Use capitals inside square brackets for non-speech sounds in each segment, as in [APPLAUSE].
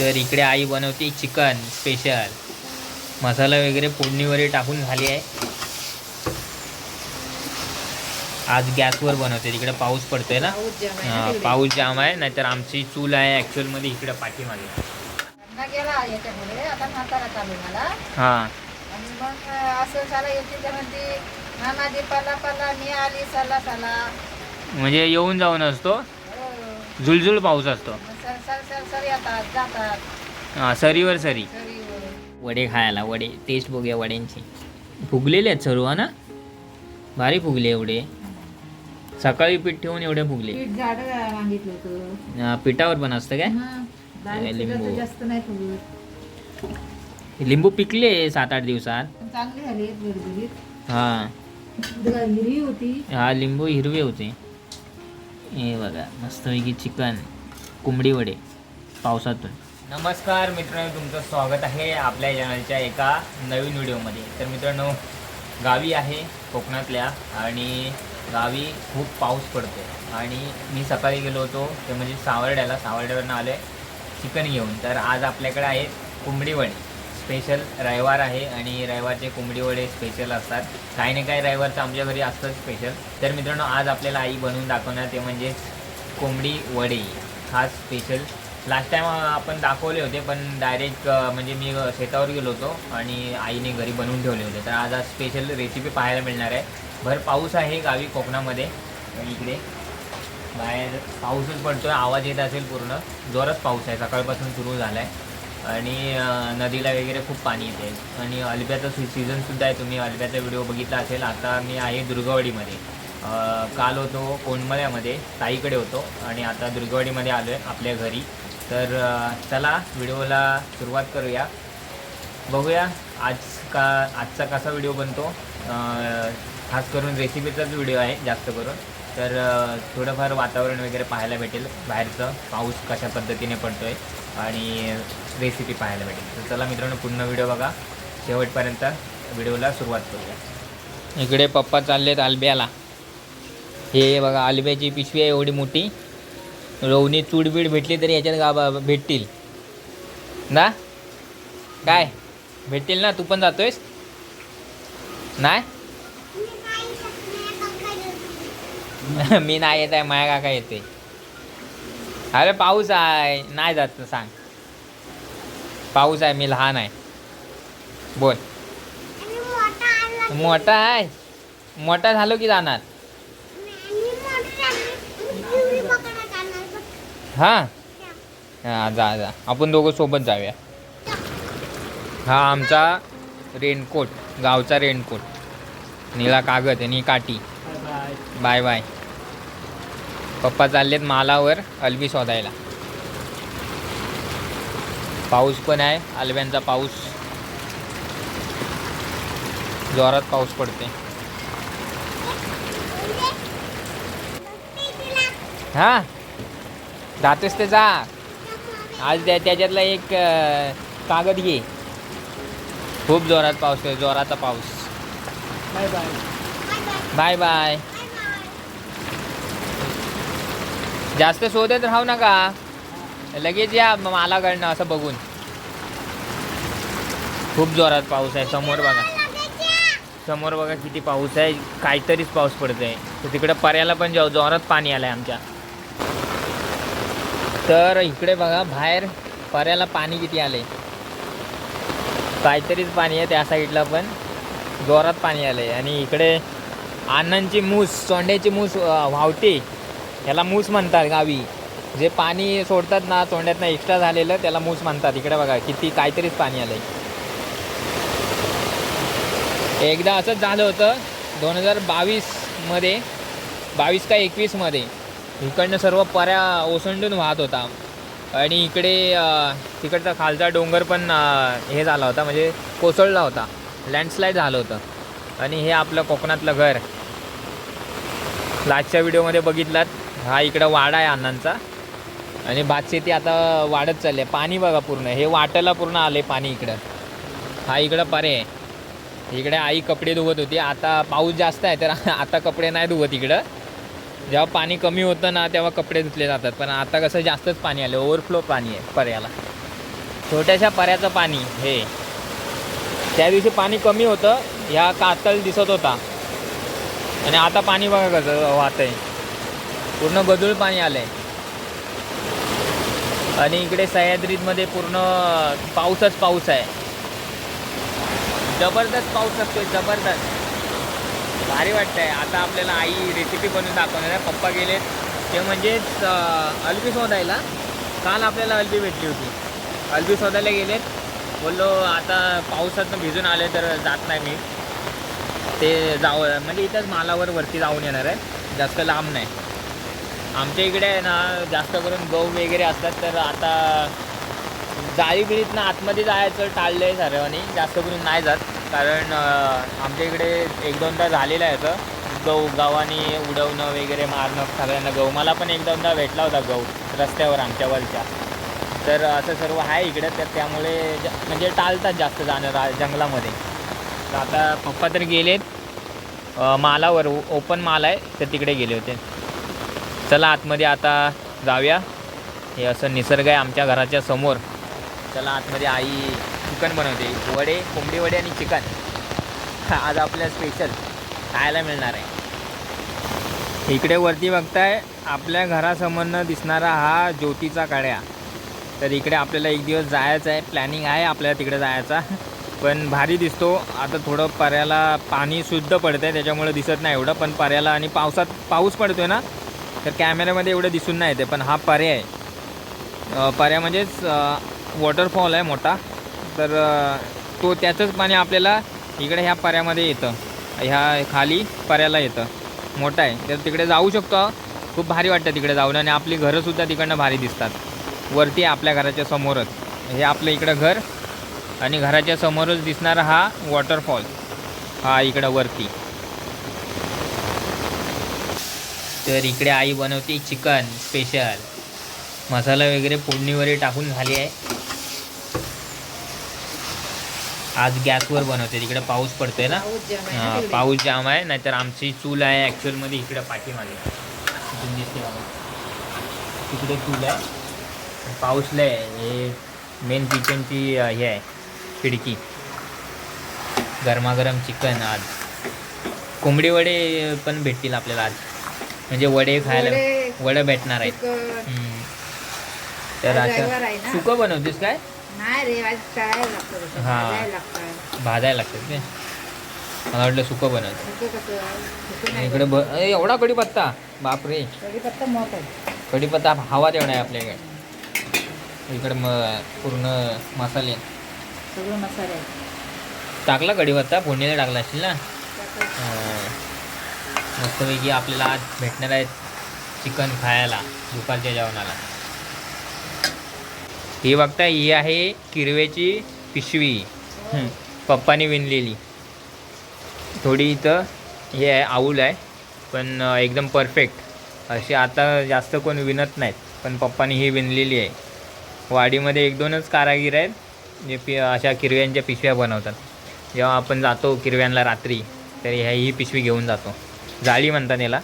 तर इकडे आई बनवते चिकन स्पेशल. मसाला वगैरे फोडणी वगैरे टाकून झाली आहे. आज गॅसवर बनवते. तिकडे पाऊस पडतोय ना? पाऊस जाम आहे नाहीतर आमची चूल आहे ॲक्च्युअलमध्ये इकडे पाठीमागे. हां. आणि मग असं झालं येते तर म्हणते मामा दीपाला पाला मी आली चला चला म्हणजे येऊन जाऊन असतो? हो. झुलझुल पाऊस असतो. सर सर सर सर येतात जातात. हां सरीवर सरी. सरीवर. वडे खायला वडे टेस्ट बघूया वड्यांची. फुगलेले आहेत सर्व हा ना? भारी फुगले एवढे. सकाळी पीठ ठेवून एवढे फुगले. पीठ जाड मागितलं होतं. अं, पिठावर पण असतं काय? हं. लिंबू. जास्त नाही फुगत लिंबू पिकले सात आठ दिवसात. पण चांगली झाली हां. हिरवी होती. हा लिंबू हिरवे होते. हे बघा मस्तपैकी चिकन. कोंबडी वडे पावसातून. नमस्कार मित्रांनो तुमचं स्वागत आहे आपल्या चॅनलच्या एका नवीन व्हिडिओमध्ये तर मित्रांनो गावी आहे कोकणातल्या आणि गावी खूप पाऊस पडतो आणि मी सकाळी गेलो होतो ते म्हणजे सावर्ड्याला. सावर्ड्यावरनं आलो आहे चिकन घेऊन. तर आज आपल्याकडे आहेत कोंबडी वडे. स्पेशल रविवार आहे आणि रविवारचे कोंबडी वडे स्पेशल असतात. काही ना काही रविवारचं आमच्या घरी असतं स्पेशल तर मित्रांनो आज आपल्याला आई बनवून दाखवणार ते म्हणजे कोंबडी वडे. खास स्पेशल लास्ट टाईम आपण दाखवले होते पण डायरेक्ट म्हणजे मी शेतावर गेलो होतो आणि आईने घरी बनवून ठेवले होते. तर आज आज स्पेशल रेसिपी पाहायला मिळणार आहे. भर पाऊस आहे गावी कोकणामध्ये. इकडे. बाहेर पाऊसच पडतो आहे आवाज येत असेल पूर्ण. जोरात पाऊस आहे सकाळपासून सुरू झाला आहे आणि नदीला वगैरे खूप पाणी येते. आणि अलब्याचा सी सीझनसुद्धा आहे तुम्ही अलब्याचा व्हिडिओ बघितला असेल. आता मी आहे दुर्गावाडीमध्ये. काल होतो कोंडमळ्यामध्ये. ताईकडे होतो आणि आता दुर्गवाडीमध्ये आलो आहे आपल्या घरी. तर चला व्हिडिओला सुरुवात करूया. बघूया आज का आजचा कसा व्हिडिओ बनतो. खास करून रेसिपीचाच व्हिडिओ आहे जास्त करून. तर थोडंफार वातावरण वगैरे पाहायला भेटेल. बाहेरचं पाऊस कशा पद्धतीने पडतो आहे आणि रेसिपी पाहायला भेटेल. तर चला मित्रांनो पूर्ण व्हिडिओ बघा. शेवटपर्यंत व्हिडिओला सुरुवात करूया. इकडे पप्पा चाललेत आलब्याला. हे बघा आलब्याची पिशवी आहे एवढी मोठी. रोवणी चूडबीड भेटली तरी याच्यात गाबा भेटतील. ना? काय? भेटतील ना? तू पण जातोयस? नाही [LAUGHS] मी नाही येत आहे माया काका येते. अरे पाऊस आहे. नाही जात सांग. पाऊस आहे मी लहान आहे. बोल. मोठा आहे. मोठा झालो की जाणार? हां? हां जा जा. आपण दोघं सोबत जाऊया. हा आमचा रेनकोट गावचा रेनकोट. निळा कागद आणि काठी. Bye bye. पप्पा चाललेत मालावर अलबी शोधायला. पाऊस पण आहे अलब्यांचा पाऊस. जोरात पाऊस पडते हां? जातेस ते जा. आज त्याच्यातला एक कागद घे. खूप जोरात पाऊस आहे जोराचा पाऊस. Bye bye. Bye bye. जास्त शोधत राहू नका. लगेच या मालाकडनं असं बघून. खूप जोरात पाऊस आहे समोर बघा. समोर बघा किती पाऊस आहे काहीतरीच पाऊस पडतोय. तर तिकडे पर्याला पण जाऊ जोरात पाणी आलं आहे आमच्या. तर इकडे बघा बाहेर पऱ्याला पाणी किती आले काहीतरीच पाणी आहे त्या साईडला पण. जोरात पाणी आलं आहे आणि इकडे आनंदची मूस सोंड्याची मूस अं, ह्याला मूस म्हणतात गावी. जे पाणी सोडतात ना सोंड्यातनं एक्स्ट्रा झालेलं त्याला मूस म्हणतात. इकडे बघा किती काहीतरीच पाणी आलं आहे एकदा असंच झालं होतं दोन हजार बावीसमध्ये बावीस का एकवीसमध्ये इकडनं सर्व पर्या ओसंडून वाहत होता. आणि इकडे तिकडचा खालचा डोंगर पण हे झाला होता म्हणजे कोसळला होता. लँडस्लाईड झालं होतं. आणि हे आपलं कोकणातलं घर. लास्टच्या व्हिडिओमध्ये बघितलात हा इकडं वाडा आहे अण्णांचा. आणि भातशेती आता वाढत चालली आहे. पाणी बघा पूर्ण हे वाटायला पूर्ण आले पाणी इकडं. हा इकडं परे आहे. इकडे आई कपडे धुवत होती. आता पाऊस जास्त आहे तर [LAUGHS] आता कपडे नाही धुवत इकडं. जेव्हा पाणी कमी होतं ना तेव्हा कपडे धुतले जातात. पण आता कसं जास्तच पाणी आलं ओव्हरफ्लो पाणी आहे पर्याला. छोट्याशा पर्याचं पाणी हे. त्या दिवशी पाणी कमी होतं. ह्या कातल दिसत होता. आणि आता पाणी बघा कसं वाहत आहे पूर्ण गदूळ पाणी आलंय. आणि इकडे सह्याद्रीमध्ये पूर्ण पाऊसच पाऊस आहे. जबरदस्त पाऊस असतोय जबरदस्त. भारी वाटतंय. आता आपल्याला आई रेसिपी बनवून दाखवणार आहे. पप्पा गेलेत ते म्हणजेच अल्बी शोधायला. काल आपल्याला अल्बी भेटली होती. अल्बी शोधायला गेलेत. बोललो आता पावसातनं भिजून आले तर जात नाही मी. ते जाऊ म्हणजे इथंच मालावर वरती जाऊन येणार आहे. जास्त लांब नाही. आमच्या इकडे आहे ना जास्त करून गहू वगैरे असतात तर आता जाळी बिळीतनं आतमध्ये जायचं टाळलं आहे सर्वांनी जास्त करून नाही जात. कारण आमच्या इकडे एक दोनदा झालेलं आहे असं. गहू गावाने उडवणं वगैरे मारणं सगळ्यांना गहू. मला पण एक दोनदा भेटला होता गहू रस्त्यावर आमच्या वरच्या. तर असं सर्व आहे इकडे तर त्यामुळे ज- म्हणजे टाळतात जास्त जाणं रा जंगलामध्ये. तर आता पप्पा तर गेलेत. मालावर ओपन माल आहे तर तिकडे गेले होते. चला आतमध्ये आता जाऊया. हे असं निसर्ग आहे आमच्या घराच्या समोर. चला आतमध्ये आई चिकन बनवते. वडे कोंबडी वडे आणि चिकन. आज आपल्या स्पेशल खायला मिळणार आहे. इकडे वरती बघताय आपल्या घरासमोरनं दिसणारा हा ज्योतीचा कड्या. तर इकडे आपल्याला एक दिवस जायचं आहे. प्लॅनिंग आहे आपल्याला तिकडे जायचा. पण भारी दिसतो. आता थोडं पर्याला पाणी शुद्ध पडतं आहे त्याच्यामुळे दिसत नाही एवढं. पण पर्याला आणि पावसात पाऊस पडतोय ना तर कॅमेऱ्यामध्ये एवढं दिसून नाही येते पण हा पर्याय आहे. पर्याय म्हणजेच वॉटरफॉल आहे मोठा. तर तो त्याचंच पाणी आपल्याला इकडे ह्या पर्यामध्ये येतं. ह्या खाली पर्याला येतं. मोठा आहे. तर तिकडे जाऊ शकतो खूप भारी वाटतं तिकडे जाऊन आणि आपली घरंसुद्धा तिकडनं भारी दिसतात. वरती आहे आपल्या घराच्या समोरच. हे आपलं इकडं घर आणि घराच्या समोरच दिसणारा हा वॉटरफॉल हा इकडं वरती. तर इकडे आई बनवते चिकन स्पेशल मसाला वगैरे फोडणी टाकून झाली आहे. आज गॅसवर बनवते. तिकडे पाऊस पडतोय ना? पाऊस जाम आहे नाहीतर आमची चूल आहे ॲक्च्युअलमध्ये इकडे पाठीमागे. दिसते. तिकडे चूल आहे. पाऊस लय आहे. हे मेन किचनची हे आहे खिडकी. गरमागरम चिकन आज. कोंबडी वडे पण भेटतील आपल्याला आज. म्हणजे वडे खायला वडे, भेटणार आहेत. तर आज असं? सुकं बनवतेस काय? नाही रे आज तळायला लागतं तसं, हा. भाजायला लागतं. भाजायला लागतात ते मला वाटलं सुकं बनवतं सुकं कसं? सुकं नाही इकडे ब एवढा कढीपत्ता बापरे कढीपत्ता मोठा आहे. कढीपत्ता हवा तेवढा आहे आपल्याकडे इकडे म पूर्ण मसाले सगळं मसाले आहेत. टाकला कढीपत्ता फोडणीला टाकला असतील ना त्यात हां. मस्तपैकी आपल्याला आज भेटणार आहेत चिकन खायला दुपारच्या जेवणाला ही बघता ही आहे किरव्याची पिशवी. पप्पानी विणलेली. थोडी इथं हे आहे आऊल आहे पण एकदम परफेक्ट अशी आता जास्त कोण विणत नाहीत पण पप्पानी ही विणलेली आहे. वाडीमध्ये एक दोनच कारागीर आहेत जे पि अशा किरव्यांच्या पिशव्या बनवतात. जेव्हा आपण जातो किरव्यांना रात्री तर ह्या ही पिशवी घेऊन जातो. जाळी म्हणतात याला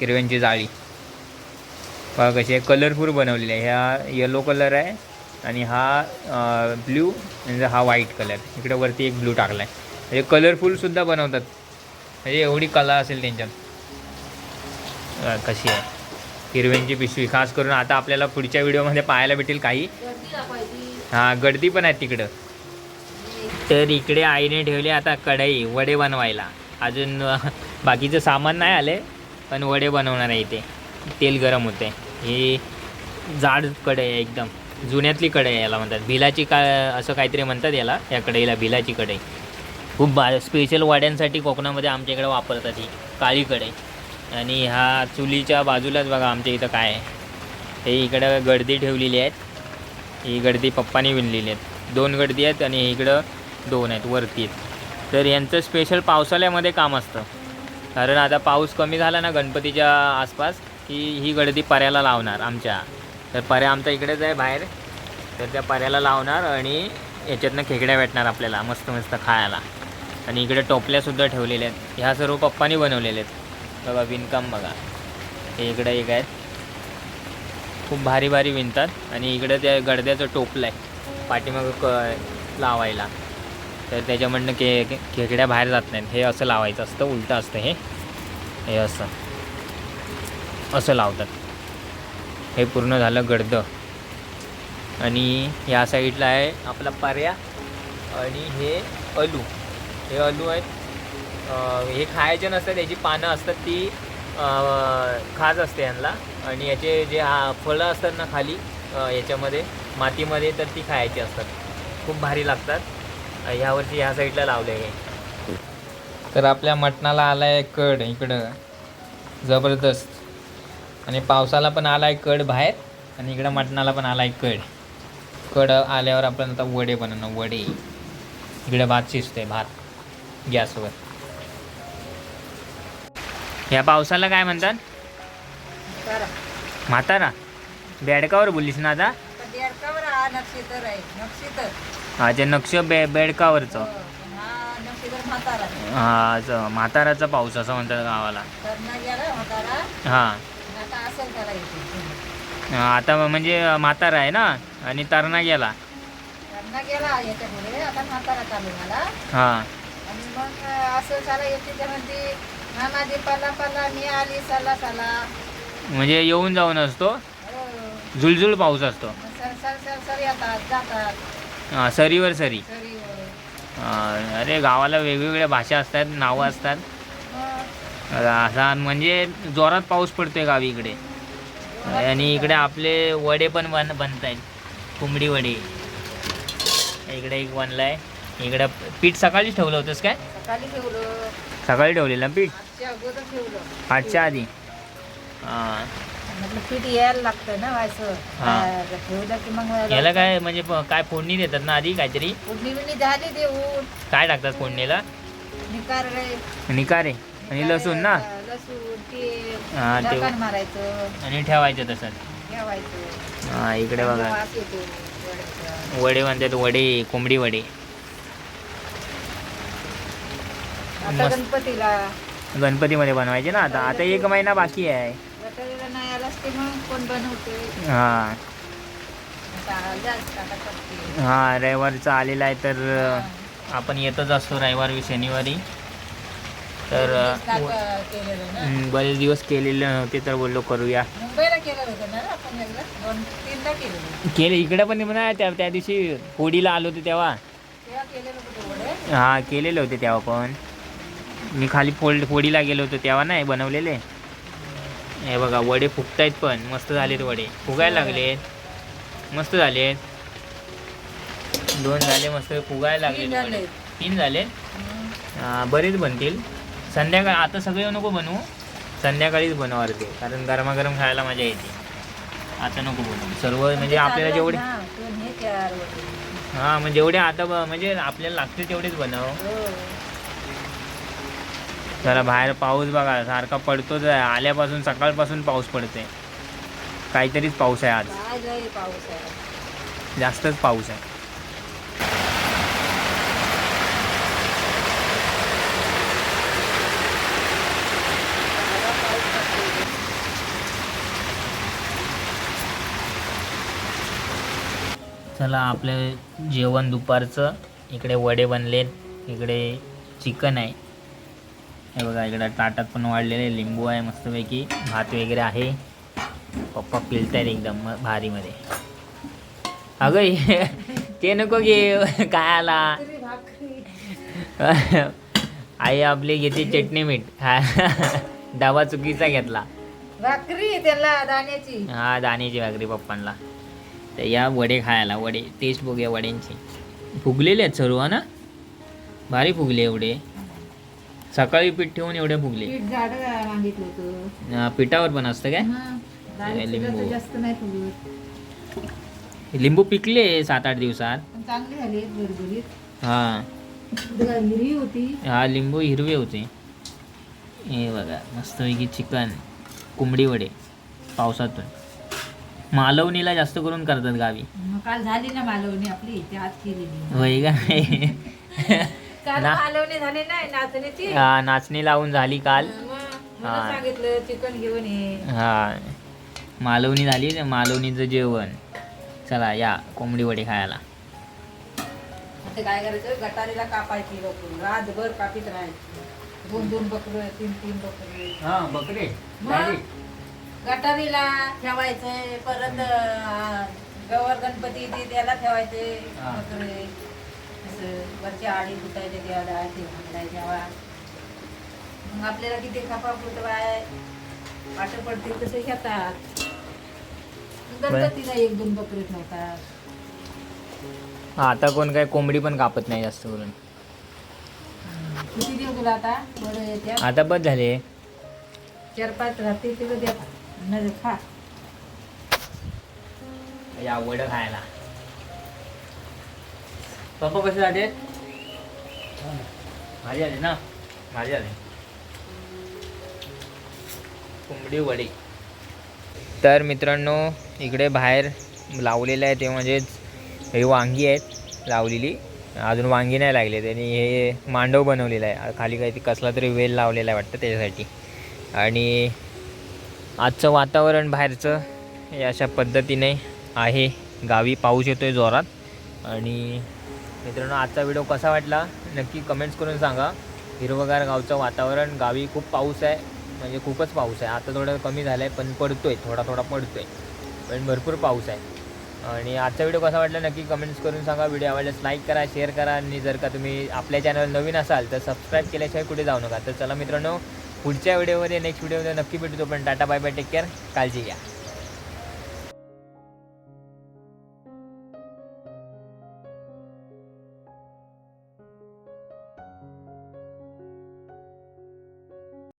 किरव्यांची जाळी. बघा कशी आहे कलरफुल बनवलेली आहे. ह्या येलो कलर आहे आणि हा ब्ल्यू म्हणजे हा व्हाईट कलर. इकडे वरती एक ब्लू टाकला आहे म्हणजे कलरफुलसुद्धा बनवतात. म्हणजे एवढी कला असेल त्यांच्यात. कशी आहे? हिरव्यांची पिशवी. खास करून आता आपल्याला पुढच्या व्हिडिओमध्ये पाहायला भेटेल काही. हां गर्दी पण आहे तिकडं. तर इकडे आईने ठेवले आता कढई वडे बनवायला. अजून बाकीचं सामान नाही आले पण वडे बनवणार आहे इथे. तेल गरम होते ही जाड कढई आहे एकदम. जुन्यातली कढई याला म्हणतात. भिलाची का असं काहीतरी म्हणतात याला या कढईला भिलाची कढई. खूप बा स्पेशल वाड्यांसाठी कोकणामध्ये आमच्या इकडे वापरतात ही काळी कढई. आणि ह्या चुलीच्या बाजूलाच बघा आमच्या इथं काय आहे. हे इकडं गर्दी ठेवलेली आहेत. ही गर्दी पप्पाने विणलेली आहेत. दोन गर्दी आहेत आणि इकडं दोन आहेत वरती आहेत. तर यांचं स्पेशल पावसाळ्यामध्ये काम असतं. कारण आता पाऊस कमी झाला ना गणपतीच्या आसपास की ही गर्दी पर्याला लावणार आमच्या. तर पर्या आमच्या इकडेच आहे बाहेर. तर त्या पर्याला लावणार आणि याच्यातनं खेकड्या भेटणार आपल्याला मस्त मस्त खायला. आणि इकडे टोपल्यासुद्धा ठेवलेल्या आहेत. ह्या सर्व पप्पानी बनवलेले आहेत. बघा विणकाम बघा. हे इकडे एक आहेत. खूप भारी भारी विणतात. आणि इकडे त्या गडद्याचं टोपलं आहे. पाठीमागं क लावायला. तर त्याच्यामधनं के के- खेकड्या बाहेर जात नाहीत. हे असं लावायचं असतं. उलटं असतं हे. हे असं. असं लावतात. हे पूर्ण झालं गर्द. आणि या साईडला आहे आपला पर्या आणि हे अलू हे अलू आहेत. हे खायचे नसतात याची पानं असतात ती खाज असते यांना. आणि याचे जे हा फळं असतात ना खाली याच्यामध्ये मातीमध्ये तर ती खायची असतात. खूप भारी लागतात. ह्यावरती ह्या साईडला लावले हे. तर आपल्या मटणाला आला आहे कड इकडं. जबरदस्त. आणि पावसाला पण आलाय कड बाहेर आणि इकडं मटणाला पण आलाय कड. कड आल्यावर आपण आता वडे बनवणार वडे. इकडे भात शिजते भात. गॅसवर. या पावसाला काय म्हणतात? म्हातारा. बेडकावर बोललीस ना आता? आहे. ते नक्ष बे बेडकावरचं. हो, हा आहे. हा म्हाताराचा पाऊस असं म्हणतात गावाला. हां. आता म्हणजे म्हातारा आहे ना? आणि तरणा गेला. करणा गेला याच्यापुढे आता म्हातारा चालू झाला. हां. आणि मग असं झालं येते ते म्हणते मामा दीपाला पाला मी आली साला साला. म्हणजे येऊन जाऊन असतो? हो. झुलझुल पाऊस असतो. मग सर सर सर सर येतात जातात. हा, सरीवर सरी. सरीवर. अरे गावाला वेगवेगळ्या भाषा असतात नावं असतात. असा म्हणजे जोरात पाऊस पडतोय गावी इकडे. आणि इकडे आपले वडे पण बन बनत आहेत कोंबडी वडे. इकडे एक बनलाय. इकडं पीठ सकाळीच ठेवलं होतंस काय? सकाळी ठेवलं. सकाळी ठेवलेलं ना पीठ? आजच्या आधी. हां. पीठ यायला लागतं ना हा. ठेवलं की मग याला काय म्हणजे काय फोडणी देतात ना आधी काहीतरी? फोडणी बिडणी झाली देऊन. काय टाकतात फोडणीला? निकार. निकारे आणि लसूण ना? लसूण. हा, ते- मारायचं. आणि ठेवायचं तसंच. ठेवायचं. हा इकडे बघा. वास येतो वड्याचा. वडे म्हणतात वडे कोंबडी वडे. आता मस्त. गणपतीला. गणपतीमध्ये बनवायचे ना आता. आता एक महिना बाकी आहे. गणपतीला नाही आलास की मग कोण बनवते? हां. आता जास्त आता करते? हां रविवारचा आलेला आहे तर अं, आपण येतच असतो रविवारी शनिवारी. तर बरेच दिवस केलेले नव्हते तर बोललो करूया. केलं इकडे पण म्हणा त्या त्या दिवशी होडीला आलो होतो तेव्हा. हां केलेले होते तेव्हा पण. मी खाली फोल्ड फोडीला गेलो होतो तेव्हा नाही बनवलेले. हे बघा वडे फुगतायत पण मस्त झालेत वडे. फुगायला लागलेत. मस्त झालेत. दोन झाले मस्त फुगायला लागले तीन झाले. झाले बरेच बनतील. संध्याकाळ आता सगळे नको बनवू. संध्याकाळीच बनवा ते. कारण गरमागरम खायला मजा येते. आता नको बनवू. सर्व म्हणजे आपल्याला जेवढे हा, म्हणजे जेवढे आता म्हणजे आपल्याला लागते तेवढेच बनव. हो. जरा बाहेर पाऊस बघा सारखा पडतोच आहे. आल्यापासून सकाळपासून पाऊस पडते काहीतरीच पाऊस आहे आज. जास्तच पाऊस आहे. चला आपले जेवण दुपारचं. इकडे वडे बनलेत इकडे चिकन आहे. हे बघा इकडे ताटात पण वाढलेले लिंबू आहे मस्तपैकी भात वगैरे आहे. पप्पा पिलतायत एकदम म- भारीमध्ये. अगं ते नको घे काय आला. आई आपली घेते चटणी मीठ. हा [LAUGHS] डबा चुकीचा घेतला. भाकरी त्याला दाण्याची हा दाण्याची भाकरी पप्पांना. तर या वडे खायला वडे टेस्ट बघूया वड्यांची. फुगलेले आहेत सर्व ना? भारी फुगले एवढे. सकाळी पीठ ठेवून एवढे फुगले. पिठावर पण असतं काय? हा. लिंबू. लिंबू पिकले सात आठ दिवसात हा. हा लिंबू हिरवे होते. हे बघा मस्तपैकी चिकन कोंबडी वडे पावसातून. मालवणीला जास्त करून करतात गावी. मग काल झाली ना मालवणी आपली ती आज केलेली. होय का? [LAUGHS] काल ना- मालवणी झाली नाही नाचण्याची. हा, नाचणी लावून झाली काल. मग हा. सांगितलं चिकन घेऊन ये. हा. मालवणी झाली ना मालवणीचं जेवण. चला या कोंबडी वडे खायला. काय करायचं? गटारीला कापायची लोक. रातभर कापीत राहायची. दोन दोन बकरं तीन तीन बकरं. हा बकरे मग? गटारीला ठेवायचे परत गवर गणपती येते त्याला ठेवायचे. हा. असं वरची आडी फुटायचे देवाला ते भांगडायच्या मग आपल्याला किती खपा फुटवाय वाट पडतील तसे घेतात. गणपतीला एक दोन बकरे ठेवतात आता कोण काय कोंबडी पण कापत नाही जास्त करून. किती देऊ तुला आता? बरं येत्या. आता बस झाले. चार पाच राहते तिला द्या नजर खा आवड खायला. पप्पा कसे झाले? भारी आले ना? भारी आले. कोंबडी वडे. तर मित्रांनो इकडे बाहेर लावलेलं आहे ते म्हणजेच हे वांगी आहेत लावलेली. अजून वांगी नाही लागले आणि हे मांडव बनवलेलं आहे. खाली काही कसला तरी वेल लावलेला आहे वाटतं त्याच्यासाठी. आणि आजचं वातावरण बाहेरचं हे अशा पद्धतीने आहे. गावी पाऊस येतो आहे जोरात. आणि मित्रांनो आजचा व्हिडिओ कसा वाटला? नक्की कमेंट्स करून सांगा. हिरवगार गावचं वातावरण. गावी खूप पाऊस आहे. म्हणजे खूपच पाऊस आहे. आता थोडं कमी झालं आहे पण पडतो आहे थोडा थोडा पडतो आहे पण भरपूर पाऊस आहे. आणि आजचा व्हिडिओ कसा वाटला? नक्की कमेंट्स करून सांगा. व्हिडिओ आवडल्यास लाईक करा शेअर करा. आणि जर का तुम्ही आपल्या चॅनल नवीन असाल तर सबस्क्राईब केल्याशिवाय कुठे जाऊ नका. तर चला मित्रांनो पुढच्या व्हिडिओमध्ये नेक्स्ट व्हिडिओमध्ये नक्की भेटतो पण Tata bye bye take care काळजी घ्या.